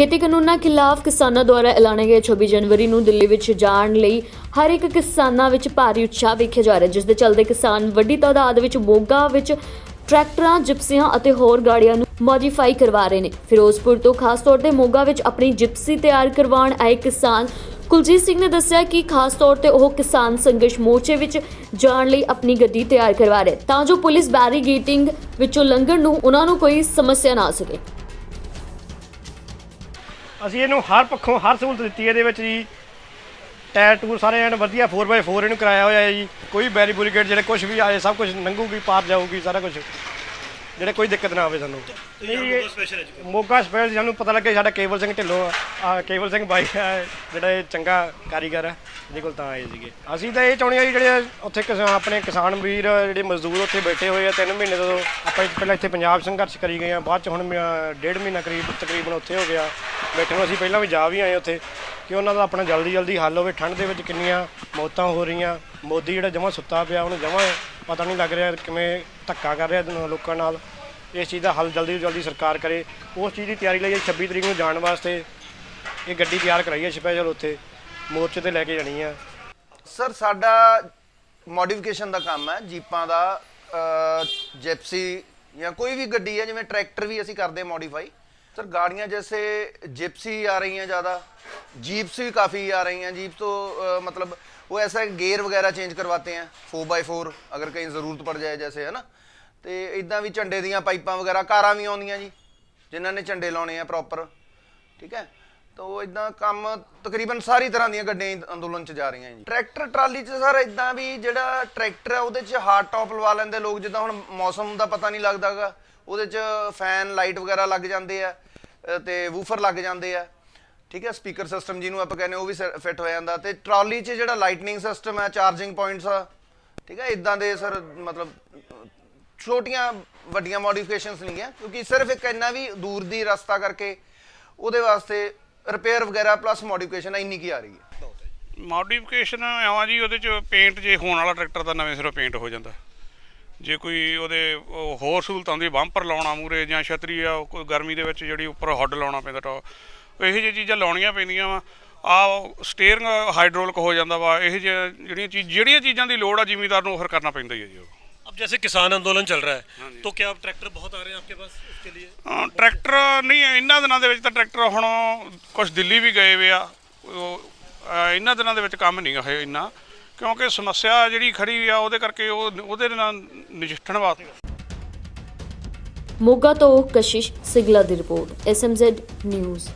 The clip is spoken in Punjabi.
ਖੇਤੀ ਕਾਨੂੰਨਾਂ ਖਿਲਾਫ ਕਿਸਾਨਾਂ ਦੁਆਰਾ ਐਲਾਨੇ ਗਏ 26 ਜਨਵਰੀ ਨੂੰ ਦਿੱਲੀ ਵਿੱਚ ਜਾਣ ਲਈ ਹਰ ਇੱਕ ਕਿਸਾਨਾਂ ਵਿੱਚ ਭਾਰੀ ਉਤਸ਼ਾਹ ਵੇਖਿਆ ਜਾ ਰਿਹਾ ਜਿਸ ਦੇ ਚੱਲਦੇ ਕਿਸਾਨ ਵੱਡੀ ਤਾਦਾਦ ਵਿੱਚ ਮੋਗਾ ਵਿੱਚ ਟਰੈਕਟਰਾਂ, ਜਿਪਸੀਆਂ ਅਤੇ ਹੋਰ ਗਾੜੀਆਂ ਨੂੰ ਮੋਡੀਫਾਈ ਕਰਵਾ ਰਹੇ ਨੇ। ਫਿਰੋਜ਼ਪੁਰ ਤੋਂ ਖਾਸ ਤੌਰ ਤੇ ਮੋਗਾ ਵਿੱਚ ਆਪਣੀ ਜਿਪਸੀ ਤਿਆਰ ਕਰਵਾਉਣ ਆਏ ਕਿਸਾਨ ਕੁਲਜੀਤ ਸਿੰਘ ਨੇ ਦੱਸਿਆ ਕਿ ਖਾਸ ਤੌਰ ਤੇ ਉਹ ਕਿਸਾਨ ਸੰਘਰਸ਼ ਮੋਰਚੇ ਵਿੱਚ ਜਾਣ ਲਈ ਆਪਣੀ ਗੱਡੀ ਤਿਆਰ ਕਰਵਾ ਰਹੇ ਤਾਂ ਜੋ ਪੁਲਿਸ ਬੈਰੀਗੇਟਿੰਗ ਵਿੱਚੋਂ ਲੰਘਣ ਨੂੰ ਉਹਨਾਂ ਨੂੰ ਕੋਈ ਸਮੱਸਿਆ ਨਾ ਸਕੇ। ਅਸੀਂ ਇਹਨੂੰ ਹਰ ਪੱਖੋਂ ਹਰ ਸਹੂਲਤ ਦਿੱਤੀ ਹੈ ਇਹਦੇ ਵਿੱਚ ਜੀ। ਟਾਇਰ ਟੂਰ ਸਾਰੇ ਐਨ ਵਧੀਆ 4x4 ਇਹਨੂੰ ਕਰਾਇਆ ਹੋਇਆ ਹੈ ਜੀ। ਕੋਈ ਬੈਰੀ ਬੁਰੀਕੇਟ ਜਿਹੜੇ ਕੁਝ ਵੀ ਆਏ ਸਭ ਕੁਝ ਲੰਘੂਗੀ ਪਾਰ ਜਾਊਗੀ ਸਾਰਾ ਕੁਝ ਜਿਹੜੇ ਕੋਈ ਦਿੱਕਤ ਨਾ ਆਵੇ ਸਾਨੂੰ। ਇਹ ਮੋਗਾ ਸਪੈਸ਼ਲ ਸਾਨੂੰ ਪਤਾ ਲੱਗਿਆ ਸਾਡਾ ਕੇਵਲ ਸਿੰਘ ਢਿੱਲੋਂ ਆ। ਆਹ ਕੇਵਲ ਸਿੰਘ ਬਾਈ ਆ ਜਿਹੜਾ ਇਹ ਚੰਗਾ ਕਾਰੀਗਰ ਹੈ ਇਹਦੇ ਕੋਲ ਤਾਂ ਆਏ ਸੀਗੇ। ਅਸੀਂ ਤਾਂ ਇਹ ਚਾਹੁੰਦੇ ਆ ਜਿਹੜੇ ਉੱਥੇ ਕਿਸਾਨ ਆਪਣੇ ਕਿਸਾਨ ਵੀਰ ਜਿਹੜੇ ਮਜ਼ਦੂਰ ਉੱਥੇ ਬੈਠੇ ਹੋਏ ਆ ਤਿੰਨ ਮਹੀਨੇ ਤੋਂ ਆਪਾਂ ਪਹਿਲਾਂ ਇੱਥੇ ਪੰਜਾਬ ਸੰਘਰਸ਼ ਕਰੀ ਗਏ ਆ ਬਾਅਦ ਚ ਹੁਣ ਡੇਢ ਮਹੀਨਾ ਕਰੀਬ ਤਕਰੀਬਨ ਉੱਥੇ ਹੋ ਗਿਆ। ਬੈਠੇ ਨੂੰ ਅਸੀਂ ਪਹਿਲਾਂ ਵੀ ਜਾ ਵੀ ਆਏ ਉੱਥੇ। ਕਿ ਉਹਨਾਂ ਦਾ ਆਪਣਾ ਜਲਦੀ ਜਲਦੀ ਹੱਲ ਹੋਵੇ। ਠੰਡ ਦੇ ਵਿੱਚ ਕਿੰਨੀਆਂ ਮੌਤਾਂ ਹੋ ਰਹੀਆਂ। ਮੋਦੀ ਜਿਹੜਾ ਜਮਾਂ ਸੁੱਤਾ ਪਿਆ, ਉਹਨੂੰ ਜਮਾਂ ਪਤਾ ਨਹੀਂ ਲੱਗ ਰਿਹਾ ਕਿਵੇਂ ਧੱਕਾ ਕਰ ਰਿਹਾ ਲੋਕਾਂ ਨਾਲ। ਇਸ ਚੀਜ਼ ਦਾ ਹੱਲ ਜਲਦੀ ਤੋਂ ਜਲਦੀ ਸਰਕਾਰ ਕਰੇ। ਉਸ ਚੀਜ਼ ਦੀ ਤਿਆਰੀ ਲਈ ਅਸੀਂ 26 ਤਰੀਕ ਨੂੰ ਜਾਣ ਵਾਸਤੇ ਇਹ ਗੱਡੀ ਤਿਆਰ ਕਰਾਈ ਹੈ ਸਪੈਸ਼ਲ ਉੱਥੇ। ਮੋਰਚੇ ਤੇ ਲੈ ਕੇ ਜਾਣੀ ਆ ਸਰ, ਸਾਡਾ ਮੋਡੀਫਿਕੇਸ਼ਨ ਦਾ ਕੰਮ ਹੈ। ਜੀਪਾਂ ਦਾ ਜਿਪਸੀ ਜਾਂ ਕੋਈ ਵੀ ਗੱਡੀ ਹੈ, ਜਿਵੇਂ ਟਰੈਕਟਰ ਵੀ ਅਸੀਂ ਕਰਦੇ ਮੋਡੀਫਾਈ सर गाड़ियाँ जैसे जिप्सी आ रही हैं ज़्यादा जीप्स भी काफ़ी आ रही हैं जीप तो आ, मतलब वो ऐसा है ਗੇਅਰ ਵਗੈਰਾ ਚੇਂਜ ਕਰਵਾਤੇ हैं फोर बाई फोर अगर कहीं ज़रूरत पड़ जाए जैसे है ना ਤੇ ਇਦਾਂ ਵੀ ਝੰਡੇ ਦੀਆਂ ਪਾਈਪਾਂ ਵਗੈਰਾ ਕਾਰਾਂ ਵੀ ਆਉਂਦੀਆਂ ਜੀ ਜਿਨ੍ਹਾਂ ਨੇ ਝੰਡੇ ਲਾਉਣੇ ਆ ਪ੍ਰੋਪਰ ਠੀਕ ਹੈ ਤਾਂ ਉਹ ਇਦਾਂ ਕੰਮ ਤਕਰੀਬਨ ਸਾਰੀ ਤਰ੍ਹਾਂ ਦੀਆਂ ਗੱਡੀਆਂ ਹੀ ਅੰਦੋਲਨ ਚ ਜਾ ਰਹੀਆਂ ਜੀ। ਟਰੈਕਟਰ ਟਰਾਲੀ ਚ ਸਰ ਇਦਾਂ ਵੀ ਜਿਹੜਾ ਟਰੈਕਟਰ ਹੈ ਉਹਦੇ ਚ ਹਾਰਡ ਟੌਪ ਲਵਾ ਲੈਂਦੇ ਲੋਕ ਜਿੱਦਾਂ ਹੁਣ ਮੌਸਮ ਦਾ ਪਤਾ ਨਹੀਂ ਲੱਗਦਾਗਾ ਉਹਦੇ ਚ ਫੈਨ ਲਾਈਟ ਵਗੈਰਾ ਲੱਗ ਜਾਂਦੇ ਆ ਅ, ਤੇ ਵੂਫਰ ਲੱਗ ਜਾਂਦੇ ਆ। ਠੀਕ ਹੈ ਸਪੀਕਰ ਸਿਸਟਮ ਜਿਹਨੂੰ ਆਪਾਂ ਕਹਿੰਦੇ ਉਹ ਵੀ ਫਿੱਟ ਹੋ ਜਾਂਦਾ। ਤੇ ਟਰਾਲੀ 'ਚ ਜਿਹੜਾ ਲਾਈਟਨਿੰਗ ਸਿਸਟਮ ਹੈ ਚਾਰਜਿੰਗ ਪੁਆਇੰਟਸ ਆ ਠੀਕ ਹੈ ਇਦਾਂ ਦੇ ਸਰ ਮਤਲਬ ਛੋਟੀਆਂ ਵੱਡੀਆਂ ਮੋਡੀਫਿਕੇਸ਼ਨਸ ਨਹੀਂ ਹੈ ਕਿਉਂਕਿ ਸਿਰਫ ਇੱਕ ਇੰਨਾ ਵੀ ਦੂਰ ਦੀ ਰਸਤਾ ਕਰਕੇ ਉਹਦੇ ਵਾਸਤੇ ਰਿਪੇਅਰ ਵਗੈਰਾ ਪਲੱਸ ਮੋਡੀਫਿਕੇਸ਼ਨ ਇੰਨੀ ਕੀ ਆ ਰਹੀ ਹੈ? ਮੋਡੀਫਿਕੇਸ਼ਨ ਆਵਾਂ ਜੀ, ਉਹਦੇ ਚ ਪੇਂਟ ਜੇ ਹੋਣ ਵਾਲਾ ਟਰੈਕਟਰ ਦਾ ਨਵੇਂ ਸਿਰੋਂ ਪੇਂਟ ਹੋ ਜਾਂਦਾ। ਜੇ ਕੋਈ ਉਹਦੇ ਉਹ ਹੋਰ ਸਹੂਲਤਾਂ ਦੀ ਬੰਪਰ ਲਾਉਣਾ ਮੂਰੇ ਜਾਂ ਛਤਰੀ ਆ ਕੋਈ ਗਰਮੀ ਦੇ ਵਿੱਚ ਜਿਹੜੀ ਉੱਪਰ ਹੁੱਡ ਲਾਉਣਾ ਪੈਂਦਾ ਟੋ ਇਹੋ ਜਿਹੀ ਚੀਜ਼ਾਂ ਲਾਉਣੀਆਂ ਪੈਂਦੀਆਂ ਵਾ। ਆ ਸਟੀਅਰਿੰਗ ਹਾਈਡ੍ਰੋਲਿਕ ਹੋ ਜਾਂਦਾ ਵਾ, ਇਹ ਜਿਹੜੀਆਂ ਚੀਜ਼ ਜਿਹੜੀਆਂ ਚੀਜ਼ਾਂ ਦੀ ਲੋੜ ਆ, ਜ਼ਿਮੀਦਾਰ ਨੂੰ ਉਹ ਫਿਰ ਕਰਨਾ ਪੈਂਦਾ ਹੀ ਹੈ ਜੀ ਉਹ। अब जैसे किसान आंदोलन चल रहा है तो क्या अब ट्रैक्टर बहुत आ रहे हैं आपके पास उसके लिए ਅਹ ਟਰੈਕਟਰ ਨਹੀਂ ਇਹਨਾਂ ਦਿਨਾਂ ਦੇ ਵਿੱਚ ਤਾਂ ਟਰੈਕਟਰ ਹੁਣ ਕੁਝ ਦਿੱਲੀ ਵੀ ਗਏ ਵੇ ਆ ਉਹ, ਅਹ ਇਹਨਾਂ ਦਿਨਾਂ ਦੇ ਵਿੱਚ ਕੰਮ ਨਹੀਂ ਹੈ ਇੰਨਾ ਕਿਉਂਕਿ ਸਮੱਸਿਆ ਜਿਹੜੀ ਖੜੀ ਆ ਉਹਦੇ ਕਰਕੇ ਉਹ ਉਹਦੇ ਨਾਲ ਨਜਿੱਠਣ ਵਾਸਤੇ ਮੋਗਾ ਤੋਂ ਕਸ਼ਿਸ਼ ਸਿਗਲਾ ਦੀ ਰਿਪੋਰਟ ਐਸਐਮਜ਼ੈਡ ਨਿਊਜ਼